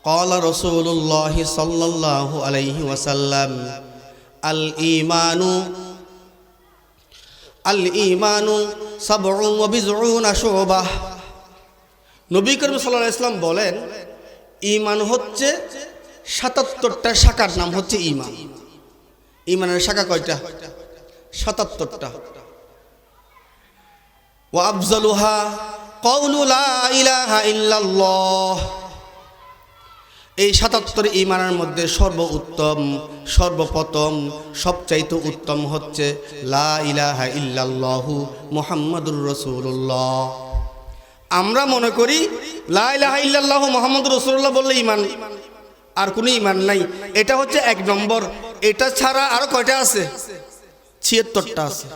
قال رسول الله صلى الله عليه وسلم الإيمان الإيمان سبع وبضعون شعبة নবী করিম সাল্লাহ ইসলাম বলেন ইমান হচ্ছে সাতাত্তরটা শাখার নাম হচ্ছে ইমান ইমানের শাখা কয়টা সাতাত্তরটা ও আফজলুহা কৌলুলা ইলাহা ইল্লাল্লাহ এই সাতাত্তর ইমানের মধ্যে সর্ব উত্তম সর্বপ্রথম, সবচাইতে উত্তম হচ্ছে লা ইলাহা ইল্লাল্লাহু মুহাম্মাদুর রসুল্লাহ আমরা মনে করি লা ইলাহা ইল্লাল্লাহু মুহাম্মাদুর রসুল্লাহ বললে ইমান আর কোনো ইমান নাই। এটা হচ্ছে এক নম্বর। এটা ছাড়া আরও কয়টা আছে? ছিয়াত্তরটা আছে।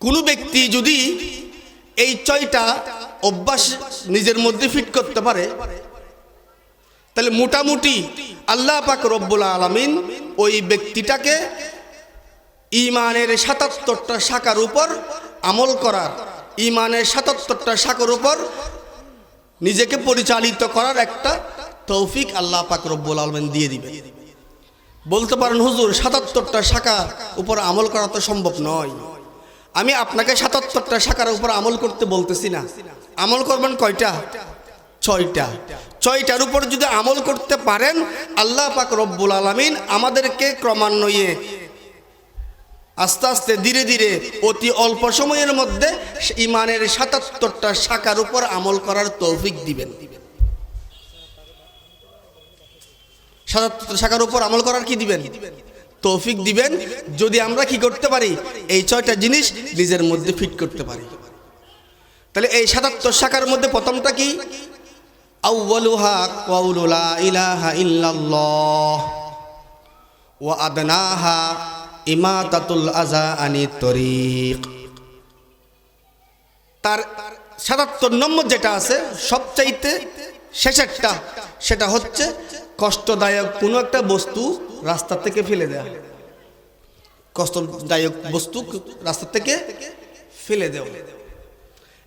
কোনো ব্যক্তি যদি এই ছয়টা অভ্যাস নিজের মধ্যে ফিট করতে পারে তাহলে মোটামুটি আল্লাহ পাক রব্বুল আলমিন ওই ব্যক্তিটাকে ইমানের সাতাত্তরটা শাখার উপর আমল করার, ইমানের সাতাত্তরটা শাখার উপর নিজেকে পরিচালিত করার একটা তৌফিক আল্লাহ পাক রব্বুল আলমিন দিয়ে দিবে। বলতে পারেন, হুজুর, সাতাত্তরটা শাখা উপর আমল করা তো সম্ভব নয়। আমি আপনাকে সাতাত্তরটা শাখার উপর আমল করতে বলতেছি না। আমল করবেন কয়টা? ছয়টা। ছয়টার উপর যদি আমল করতে পারেন, আল্লাহ পাক রব্বুল আলমিন আমাদেরকে ক্রমান্বয়ে আস্তে আস্তে ধীরে ধীরে অতি অল্প সময়ের মধ্যে ইমানের সাতাত্তরটা শাখার উপর আমল করার তৌফিক দিবেন। সাতাত্তর শাখার উপর আমল করার কি দিবেন? তৌফিক দিবেন। যদি আমরা কি করতে পারি? এই ছয়টা জিনিস নিজের মধ্যে ফিট করতে পারি। তাহলে এই সাতাত্তর শাখার মধ্যে প্রথমটা কি? আউ্বালুহা কওলু লা ইলাহা ইল্লাল্লাহ। ওয়া আদনাহা ইমাতাতুল আযা আনি তরিক। তার সাতাত্তর নম্বর যেটা আছে, সবচাইতে শেষেরটা, সেটা হচ্ছে কষ্টদায়ক কোনো একটা বস্তু রাস্তা থেকে ফেলে দেওয়া কষ্টদায়ক বস্তু রাস্তা থেকে ফেলে দেওয়া।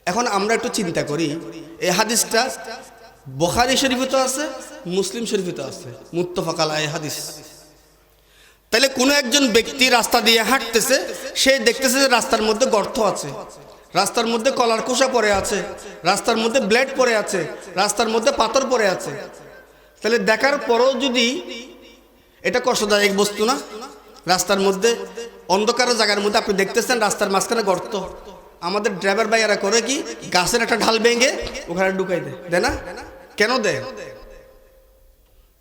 এখন আমরা একটু চিন্তা করি, এই হাদিসটা বোখারি শরীফিত আছে, মুসলিম শরীফিত আছে। মুত্তফাকাল এই হাদিস। তাহলে কোনো একজন ব্যক্তি রাস্তা দিয়ে হাঁটতেছে, সে দেখতেছে যে রাস্তার মধ্যে গর্ত আছে। রাস্তার মধ্যে কলার কোষা পড়ে আছে, রাস্তার মধ্যে ব্লেড পড়ে আছে, রাস্তার মধ্যে পাথর পড়ে আছে। তাহলে দেখার পরও যদি এটা কষ্টদায়ক বস্তু না? রাস্তার মধ্যে, অন্ধকার জায়গার মধ্যে আপনি দেখতেছেন রাস্তার মাঝখানে গর্ত। আমাদের ড্রাইভার ভাইয়ারা করে কি? গাছের একটা ঢাল ভেঙে ওখানে ঢুকাই দেয় দেয় না? কেন দেয়?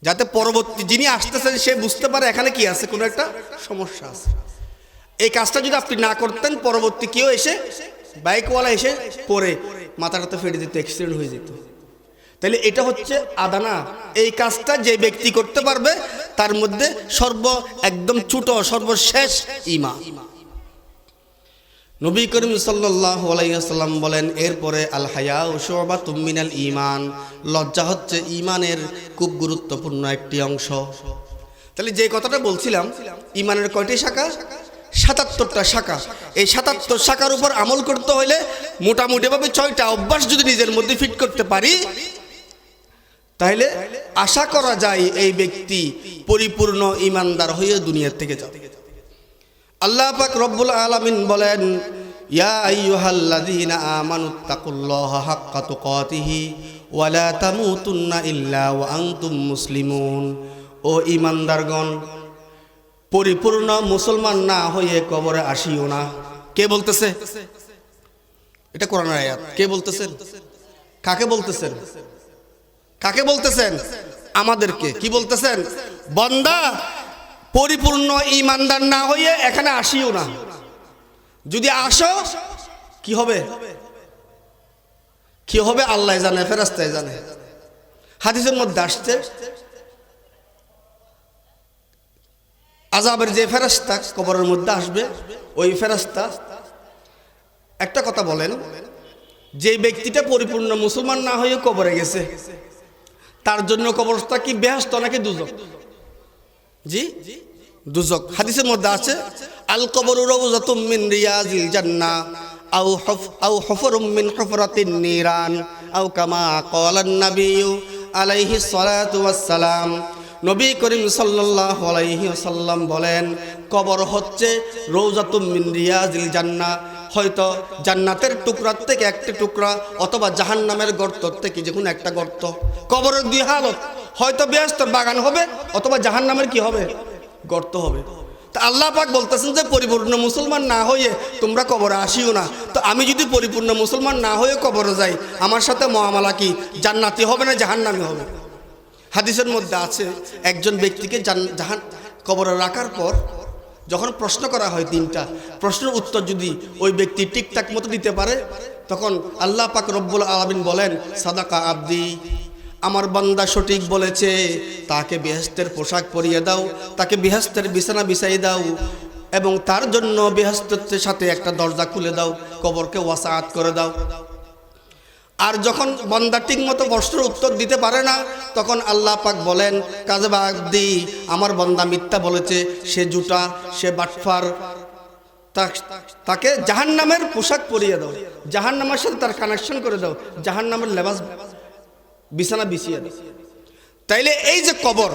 যাতে পরবর্তী যিনি আসতেছেন, সে বুঝতে পারে এখানে কি আছে, কোনো একটা সমস্যা আছে। এই কাজটা যদি আপনি না করতেন, পরবর্তী কেউ এসে বাইকওয়ালা এসে পরে মাথাটাতে ফেটে দিত অ্যাক্সিডেন্ট হয়ে যেত। তাহলে এটা হচ্ছে আদানা। এই কাজটা যে ব্যক্তি করতে পারবে, তার মধ্যে সর্ব একদম ছোট, সর্বশেষ ইমা। নবী করিম সাল্লাহ আলাইসাল্লাম বলেন, এরপরে আল হায়া ওসবা তুমিনাল ইমান লজ্জা হচ্ছে ইমানের খুব গুরুত্বপূর্ণ একটি অংশ। তাহলে যে কথাটা বলছিলাম ইমানের কয়টি শাখা? সাতাত্তরটা শাখা। এই সাতাত্তর শাখার উপর আমল করতে হলে মোটামুটিভাবে ছয়টা অভ্যাস যদি নিজের মধ্যে ফিট করতে পারি, তাহলে আশা করা যায় এই ব্যক্তি পরিপূর্ণ ইমানদার হয়ে দুনিয়ার থেকে যাবে। আল্লাহ পাক রব্বুল আলামিন বলেন, ইয়া ইল্লা ও পরিপূর্ণ মুসলমান না হয়ে কবরে আসিও না। কে বলতেছে? এটা কোরআন আয়াত। কে বলতেছেন? কাকে বলতেছেন? কাকে বলতেছেন? আমাদেরকে। কি বলতেছেন? বন্দা পরিপূর্ণ ইমানদার না হয়ে এখানে আসিও না। যদি আসো, কি হবে? কি হবে? আল্লাহ জানে ফেরাস্তায় জানে। হাদিসের মধ্যে আসছে আজাবের যে ফেরাস্তা কবরের মধ্যে আসবে, ওই ফেরাস্তা একটা কথা বলেন, যে ব্যক্তিটা পরিপূর্ণ মুসলমান না হয়ে কবরে গেছে, তার জন্য কবরটা কি বেহস্ত নাকি দুজক জি? দুজক। হাদিসের মধ্যে আছে, আল কবর মিন রিয়াজিল জান্নাহ আও হফ আও হফরুম মিন হুফরাতিন নিরান, আও কামা ক্বালা আন-নাবিয়্যু আলাইহি সালাম নবী করিম সাল্লাল্লাহু আলাইহি ওয়াসাল্লাম বলেন, কবর হচ্ছে রৌজাতুম মিন রিয়াজিল জান্না। হয়তো জান্নাতের টুকরার থেকে একটা টুকরা অথবা জাহান্নামের গর্ত থেকে যে কোনো একটা গর্ত। কবরের দুই হালত হয়তো বেহেশতের বাগান হবে, অথবা জাহান্নামের কি হবে? গর্ত হবে। তা আল্লাহ পাক বলতেছেন যে, পরিপূর্ণ মুসলমান না হয়ে তোমরা কবরে আসিও না। তো আমি যদি পরিপূর্ণ মুসলমান না হয়ে কবরে যাই, আমার সাথে মহামালা কি? জান্নাতি হবে না জাহান্নামি হবে? হাদিসের মধ্যে আছে, একজন ব্যক্তিকে জাহান, কবরে রাখার পর যখন প্রশ্ন করা হয় তিনটা, প্রশ্নের উত্তর যদি ওই ব্যক্তি ঠিকঠাক মতো দিতে পারে, তখন আল্লাহ পাক রব্বুল আলমিন বলেন, সাদাকা আব্দি। আমার বান্দা সঠিক বলেছে। তাকে বেহেস্তের পোশাক পরিয়ে দাও, তাকে বেহেস্তের বিছানা বিছাই দাও এবং তার জন্য বেহেস্তের সাথে একটা দরজা খুলে দাও, কবরকে ওয়াসাআত করে দাও। আর যখন বন্দা ঠিক মতো প্রশ্নের উত্তর দিতে পারে না, তখন আল্লাহ পাক বলেন কাজে বাগদি আমার বন্দা মিথ্যা বলেছে, সে জুটা সে বাটফার তাকে জাহান নামের পোশাক পরিয়ে দাও জাহান নামের সাথে তার কানেকশন করে দাও জাহান নামের লেবাস বিছানা বিছিয়ে তাইলে এই যে কবর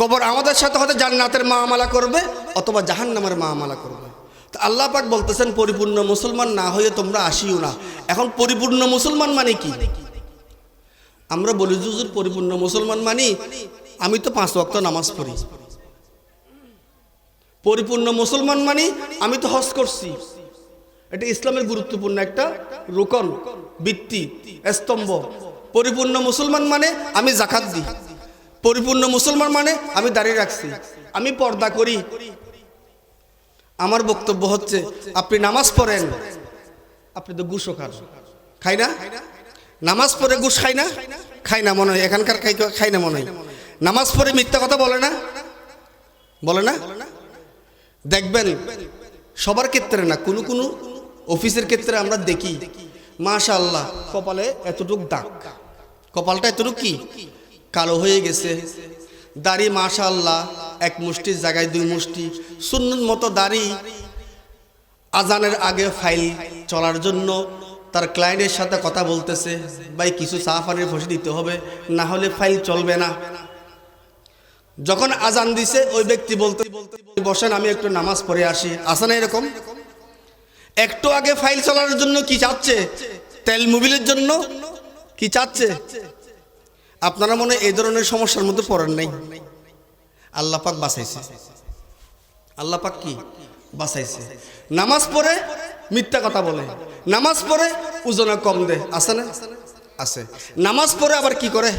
কবর আমাদের সাথে হয়তো জান্নাতের মামালা করবে অথবা জাহান নামের মামালা করবে। তো আল্লাহ পাক বলতেছেন পরিপূর্ণ মুসলমান না হয়ে তোমরা আসিও না। এখন পরিপূর্ণ মুসলমান মানে কি? আমরা বলি যে, পরিপূর্ণ মুসলমান মানি আমি তো পাঁচ ওয়াক্ত নামাজ পড়ি। পরিপূর্ণ মুসলমান মানি আমি তো হজ করছি। এটা ইসলামের গুরুত্বপূর্ণ একটা রোকন বৃত্তি স্তম্ভ। পরিপূর্ণ মুসলমান মানে আমি জাকাত দিই। পরিপূর্ণ মুসলমান মানে আমি দাঁড়িয়ে রাখছি। আমি পর্দা করি। আমার বক্তব্য হচ্ছে, আপনি নামাজ পড়েন, আপনি তো গুসও খান। খাই না? নামাজ পড়ে গুস খাই না? খাই না মনে হয়। এখানকার খাই খাই না মনে হয়। নামাজ পড়ে মিথ্যা কথা বলে না? বলে না? দেখবেন, সবার ক্ষেত্রে না, কোনো কোনো অফিসের ক্ষেত্রে আমরা দেখি মাশা আল্লাহ কপালে এতটুক দাগ। কপালটা এতটুক কি? কালো হয়ে গেছে। দাড়ি মাশা আল্লাহ এক মুষ্টির জায়গায় দুই মুষ্টি। শূন্য মতো দাড়ি আজানের আগে ফাইল চলার জন্য তার ক্লায়েন্টের সাথে কথা বলতেছে, ভাই, কিছু চা পানির ফসি দিতে হবে, না হলে ফাইল চলবে না। যখন আজান দিছে, ওই ব্যক্তি বলতে বলতে বসেন, আমি একটু নামাজ পড়ে আসি। আসে না এরকম? একটু আগে ফাইল চলার জন্য কি চাচ্ছে তেল মুবিলের জন্য? কি চাচ্ছে? আপনারা মনে এই ধরনের সমস্যার মধ্যে পড়েন নাই। আল্লাহ পাক বাঁচাইছে। আল্লাহ পাক কি? বাঁচাইছে। নামাজ পড়ে মিথ্যা কথা বলে। নামাজ পড়ে ওজনে কম দে আছে না? আছে। নামাজ পড়ে আবার কি করে?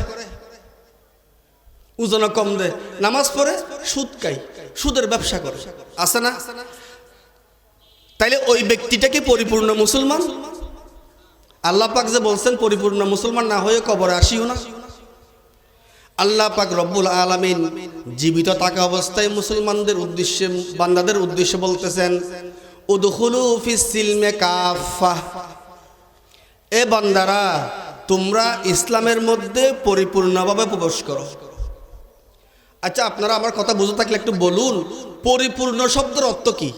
ওজনে কম দে নামাজ পড়ে সুদ খাই সুদের ব্যবসা করে। আছে না? তাইলে ওই ব্যক্তিটা কি পরিপূর্ণ মুসলমান? আল্লাহ পাক যে বলছেন, পরিপূর্ণ মুসলমান না হয়ে কবরে আসিও না। আল্লাহ পাক রব্বুল আলামিন জীবিত থাকা অবস্থায় মুসলমানদের উদ্দেশ্যে, বান্দাদের উদ্দেশ্যে বলতেছেন কাফা এ বান্দারা, তোমরা ইসলামের মধ্যে পরিপূর্ণভাবে প্রবেশ করো। আচ্ছা আপনারা আমার কথা বুঝে থাকলে একটু বলুন, পরিপূর্ণ শব্দের অর্থ কি?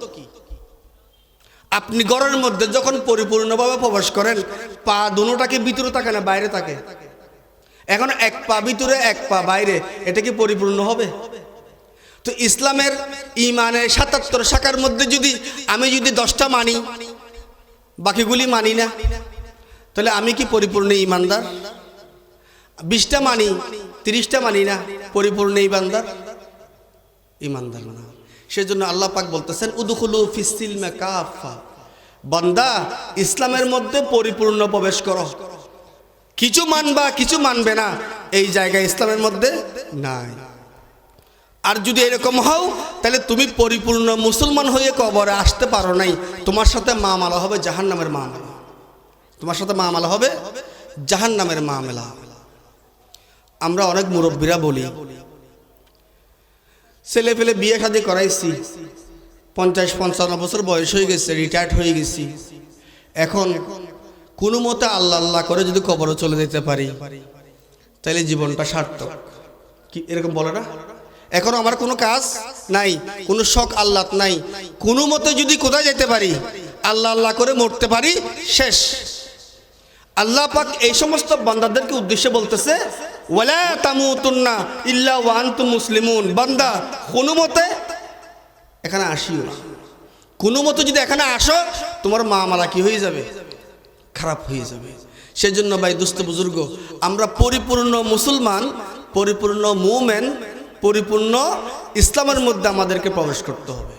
আপনি ঘরের মধ্যে যখন পরিপূর্ণভাবে প্রবেশ করেন, পা দুটাকে ভিতরে থাকে না, বাইরে থাকে? এখন এক পা ভিতরে, এক পা বাইরে, এটা কি পরিপূর্ণ হবে? তো ইসলামের ইমানের সাতাত্তর শাখার মধ্যে যদি আমি যদি দশটা মানি, বাকিগুলি মানি না, তাহলে আমি কি পরিপূর্ণ ইমানদার? বিশটা মানি, তিরিশটা মানি না, পরিপূর্ণ ইমানদার? ইমানদার না। সেজন্য আল্লাহ পাক বলতেছেন, উদুখুলু ফিসিল কাফা বান্দা, ইসলামের মধ্যে পরিপূর্ণ প্রবেশ করো। কিছু মানবা, কিছু মানবে না, এই জায়গায় ইসলামের মধ্যে নাই। আর যদি এরকম হও, তাহলে তুমি পরিপূর্ণ মুসলমান হয়ে কবরে আসতে পারো নাই। তোমার সাথে মামালা হবে জাহান নামের মামলা। তোমার সাথে মামলা হবে জাহান নামের মামলা। আমরা অনেক মুরব্বীরা বলি ছেলে ফেলে বিয়ে শাদি করাইছি। পঞ্চাশ, পঞ্চান্ন বছর বয়স হয়ে গেছে রিটায়ার্ড হয়ে গেছি। এখন কোনো মতে আল্লাহ আল্লাহ করে যদি কবরও চলে যেতে পারি তাহলে জীবনটা সার্থক। কি, এরকম বলে না? এখন আমার কোনো কাজ নাই, কোনো শখ আল্লাহ নাই। কোনো মতে যদি কোথায় যেতে পারি, আল্লাহ আল্লাহ করে মরতে পারি, শেষ। আল্লাহ পাক এই সমস্ত বান্দাদেরকে উদ্দেশ্যে বলতেছে ওয়ালা তামুতুন্না ইল্লা ওয়ান্তুম মুসলিমুন। বান্দা, কোনো মতে এখানে আসিও কোনো মতো যদি এখানে আসো, তোমার মা মারা কি হয়ে যাবে? খারাপ হয়ে যাবে। সেজন্য ভাই, দুস্থ বুজুর্গ, আমরা পরিপূর্ণ মুসলমান, পরিপূর্ণ মুমেন, পরিপূর্ণ ইসলামের মধ্যে আমাদেরকে প্রবেশ করতে হবে।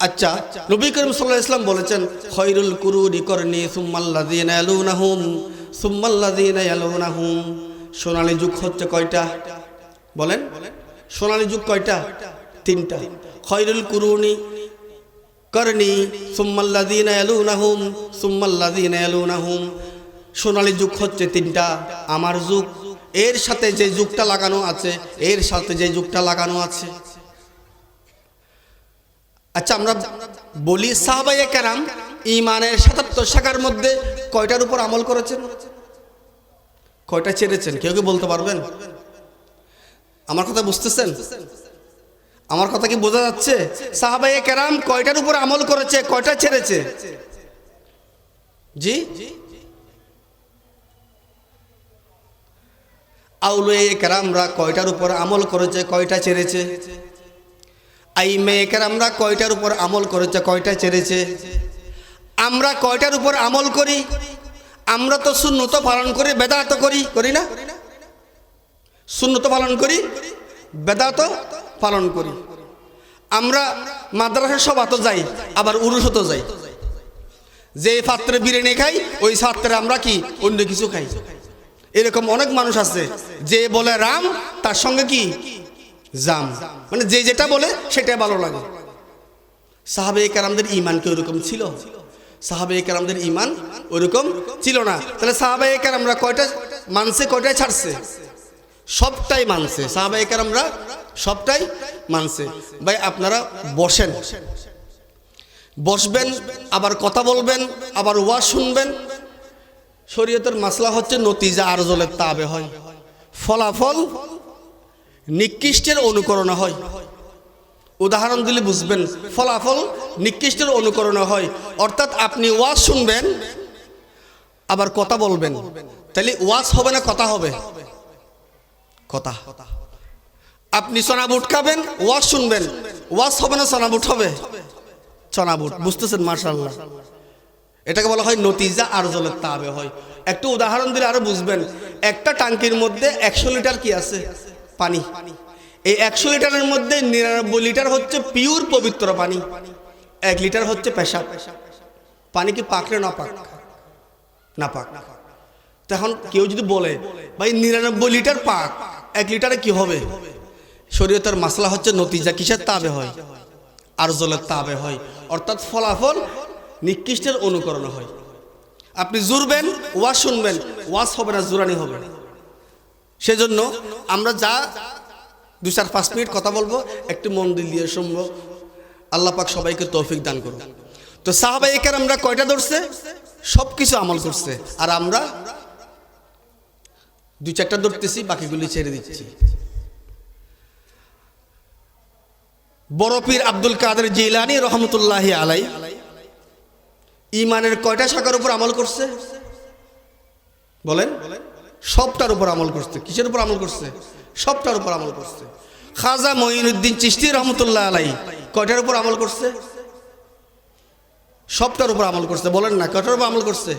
আচ্ছা নবী করিম সাল্লাহ ইসলাম বলেছেন, খৈরুল কুরুরি করনি সুম্মাল্লাদিন সুম্মাল্লাদিন সোনালী যুগ হচ্ছে কয়টা? বলেন। সোনালী যুগ কয়টা? তিনটা। খৈরুল কুরুনি করনি সুম্মাল্লাদিন আলুনাহুম সুম্মাল্লাদিন আলুনাহুম সোনালী যুগ হচ্ছে তিনটা, আমার যুগ। এর সাথে যে যুগটা লাগানো আছে, এর সাথে যে যুগটা লাগানো আছে। আচ্ছা আমরা বলি সাহাবাই কেরাম ইমানের সাতাত্তর শাখার মধ্যে কয়টার উপর আমল করেছেন? কয়টা ছেড়েছেন কেউ কি বলতে পারবেন? আমার কথা বুঝতেছেন? আমার কথা কি বোঝা যাচ্ছে? সাহাবাই কেরাম কয়টার উপর আমল করেছে? কয়টা ছেড়েছে? জি? আউলে কেরামরা কয়টার উপর আমল করেছে? কয়টা ছেড়েছে? আই মেয়েকের আমরা কয়টার উপর আমল করেছে? কয়টা ছেড়েছে? আমরা কয়টার উপর আমল করি? আমরা তো শূন্যত পালন করি, বেদাত করি করি না? শূন্যত পালন করি, বেদাত পালন করি। আমরা মাদ্রাসা সবাত যাই, আবার উরুসত যাই। যে পাত্রে বিরিয়ানি খাই, ওই পাত্রে আমরা কি অন্য কিছু খাই? এরকম অনেক মানুষ আছে, যে বলে রাম, তার সঙ্গে কি? জাম। মানে যে যেটা বলে, সেটাই ভালো লাগে। সাহাবে কারামদের ইমান কি ওরকম ছিল? সাহাবে কারামদের ইমান ওরকম ছিল না। তাহলে সাহাবে কারামরা কয়টা মানছে, কয়টায় ছাড়ছে? সবটাই মানছে। সাহাবে কারামরা সবটাই মানছে। ভাই, আপনারা বসেন। বসবেন, আবার কথা বলবেন, আবার ওয়াজ শুনবেন। শরীয়তের মাসলা হচ্ছে নতিজা আর জলের তাবে হয়। ফলাফল নিকৃষ্টের অনুকরণ হয়। উদাহরণ দিলে বুঝবেন, ফলাফল নিকৃষ্টের অনুকরণ হয়। অর্থাৎ আপনি ওয়াজ শুনবেন, আবার কথা বলবেন। তাহলে ওয়াজ হবে না কথা হবে? কথা। আপনি চনাবুট খাবেন, ওয়াজ শুনবেন। ওয়াজ হবে না চনাবুট হবে? চনাবুট বুঝতেছেন? মার্শাল্লাহ এটাকে বলা হয় নতিজা আর জলের তাবে হয়। একটু উদাহরণ দিলে আরও বুঝবেন। একটা টাঙ্কির মধ্যে একশো লিটার কি আছে? পানি। এই একশো লিটারের মধ্যে নিরানব্বই লিটার হচ্ছে পিওর পবিত্র পানি। এক লিটার হচ্ছে পেশাব। পানি কি পাকলে না পাক না পাক তখন কেউ যদি বলে, ভাই, নিরানব্বই লিটার পাক, এক লিটারে কি হবে? শরীয়তের মাসলা হচ্ছে নতিজা কিসের তাবে হয়? আর জলের তাবে হয়। অর্থাৎ ফলাফল নিকৃষ্টের অনুকরণ হয়। আপনি জুরবেন ওয়াজ শুনবেন, ওয়াজ হবে না জুরানি হবে। সেজন্য আমরা যা দু চার পাঁচ মিনিট কথা বলব, একটু মন দিয়ে শুনব। আল্লাহ পাক সবাইকে তৌফিক দান করুন তো সাহাবাই একার আমরা কয়টা ধরছে? সব কিছু আমল করছে। আর আমরা দু চারটা ধরতেছি, বাকিগুলি ছেড়ে দিচ্ছি। বড় পীর আব্দুল কাদের জিলানি রহমতুল্লাহ আলাই ইমানের কয়টা শাখার উপর আমল করছে? বলেন। সবটার উপর আমল করছে। কিসের উপর আমল করছে? সবটার উপর আমল করছে। খাজা মঈনুদ্দিন চিস্তি রহমতুল্লাহ আলাই কয়টার উপর আমল করছে? সবটার উপর আমল করছে, বলেন না, কয়টার উপর আমল করছে?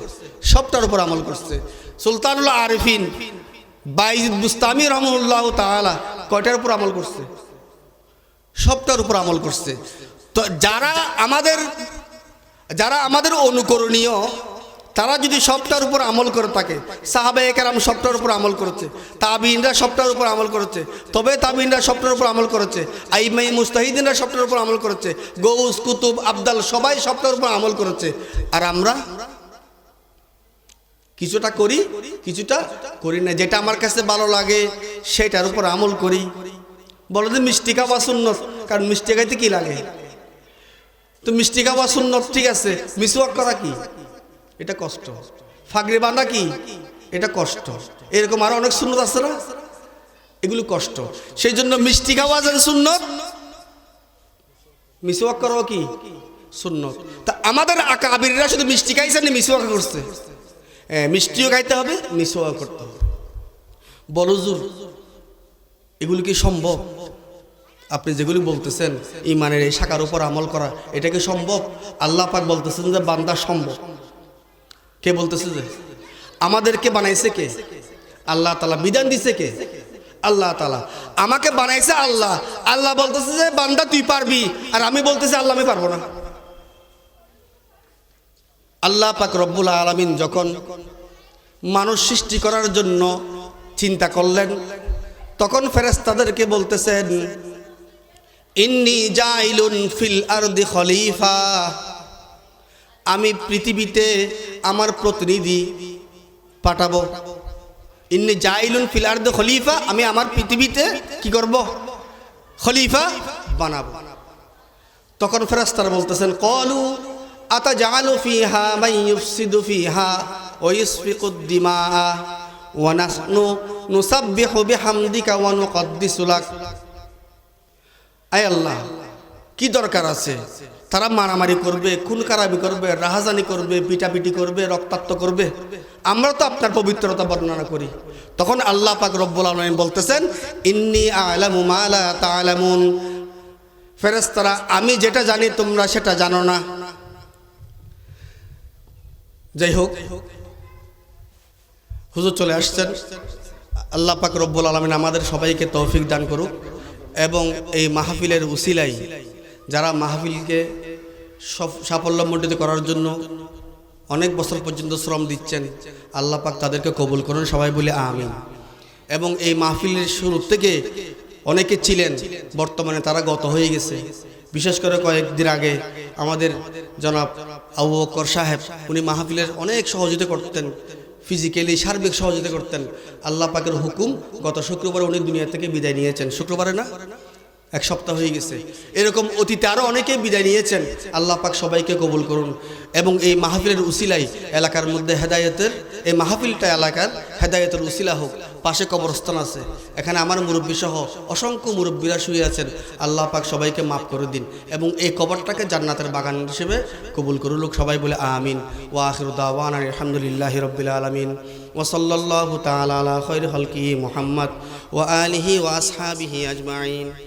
সবটার উপর আমল করছে। সুলতানুল্লাহ আরিফিন বাইজ বুস্তামি রহমুল্লাহ তাআলা, কয়টার উপর আমল করছে? সবটার উপর আমল করছে। তো যারা আমাদের যারা আমাদের অনুকরণীয় তারা যদি সবটার উপর আমল করে থাকে সাহাবে একরাম সবটার উপর আমল করেছে তাবিনরা সবটার উপর আমল করেছে, তবে তাবিনরা সবটার উপর আমল করেছে আইমাই মুস্তাহিদিনরা সবটার উপর আমল করেছে গৌস কুতুব, আবদাল সবাই সবটার উপর আমল করেছে। আর আমরা কিছুটা করি কিছুটা করি না। যেটা আমার কাছে ভালো লাগে, সেটার উপর আমল করি। বলো যে মিষ্টি খাওয়া সুন্নত, কারণ মিষ্টি খাইতে কি লাগে? তো মিষ্টি খাওয়া সুন্নত ঠিক আছে, মিসওয়াক করা কি? এটা কষ্ট। ফাগরি বাঁধা কি? এটা কষ্ট। এরকম আরও অনেক সুন্নত আছে না? এগুলো কষ্ট। সেই জন্য মিষ্টি খাওয়া যেন সুন্নত, মিসওয়াক করাও কি? সুন্নত। তা আমাদের আকা আবিরা শুধু মিষ্টি খাইছে না মিসওয়াক করছে? হ্যাঁ মিষ্টিও খাইতে হবে মিসওয়াক করতে হবে। বলজুর এগুলো কি সম্ভব? আপনি যেগুলি বলতেছেন, ইমানের এই শাখার উপর আমল করা, এটা কি সম্ভব? আল্লাহ পাক বলতেছেন যে বান্দা সম্ভব। কে বলতেছে যে? আমাদেরকে বানাইছে কে? আল্লাহ তালা বিধান দিছে কে? আল্লাহ তালা আমাকে বানাইছে আল্লাহ। আল্লাহ বলতেছে যে, বান্দা, তুই পারবি। আর আমি বলতেছি, আল্লাহ, আমি পারব না। আল্লাহ পাক রব্বুল আলমিন যখন মানুষ সৃষ্টি করার জন্য চিন্তা করলেন, তখন ফেরেস্তাদেরকে বলতেছেন, ইন্নি জাইলুন ফিল আরদি খলিফা। আমি পৃথিবীতে আমার প্রতিনিধি পাঠাবো। ইন্নি জাইলুন ফিল আরদি খলিফা, আমি আমার পৃথিবীতে কি করব? খলিফা বানাবো। তখন ফেরেস্তারা বলতেছেন, কলু আতা জালু ফিহা মাই ইউফসিদু ফিহা ওয়া ইসফিকু দিমা ওয়া নাসনু নুসাব্বিহু বিহামদিকা ওয়া নুকদ্দিসু লাক। আয় আল্লাহ কি দরকার আছে? তারা মারামারি করবে খুন কারাবি করবে রাহাজানি করবে, পিটাপিটি করবে, রক্তাক্ত করবে। আমরা তো আপনার পবিত্রতা বর্ণনা করি। তখন আল্লাহ পাক রব্বুল আলমিন বলতেছেন, ইন্নি আলামু ফেরেস্তারা আমি যেটা জানি তোমরা সেটা জানো না। যাই হোক, হুজুর চলে আসছেন। আল্লাহ পাক রব্বুল আলমিন আমাদের সবাইকে তৌফিক দান করুক এবং এই মাহফিলের উসিলাই যারা মাহফিলকে সফ- সাফল্যমণ্ডিত করার জন্য অনেক বছর পর্যন্ত শ্রম দিচ্ছেন, আল্লাহ পাক তাদেরকে কবুল করুন, সবাই বলে আমিন। এবং এই মাহফিলের শুরু থেকে অনেকে ছিলেন, বর্তমানে তারা গত হয়ে গেছে। বিশেষ করে কয়েকদিন আগে আমাদের জনাব আবু বকর সাহেব, উনি মাহফিলের অনেক সহযোগিতা করতেন, ফিজিক্যালি সার্বিক সহযোগিতা করতেন। আল্লাহ পাকের হুকুম গত শুক্রবার উনি দুনিয়া থেকে বিদায় নিয়েছেন। শুক্রবারে না? এক সপ্তাহ হয়ে গেছে। এরকম অতীতে আরও অনেকেই বিদায় নিয়েছেন। আল্লাহ পাক সবাইকে কবুল করুন। এবং এই মাহফিলের উসিলাই এলাকার মধ্যে হেদায়তের, এই মাহফিলটা এলাকার হেদায়তের উসিলা হোক, পাশে কবরস্থান আছে। এখানে আমার মুরব্বী সহ অসংখ্য মুরব্বীরা শুয়ে আছেন। আল্লাহ পাক সবাইকে মাফ করে দিন এবং এই কবরটাকে জান্নাতের বাগান হিসেবে কবুল করুন। লোক সবাই বলে, আমিন। ওয়া আখির দাওয়ান আলহামদুলিল্লাহ রবিল আলমিন। ওসল্লাহ তালা হলকি মোহাম্মদ ওয়া আলিহি ওয়া আসহাবিহি আজমাইন।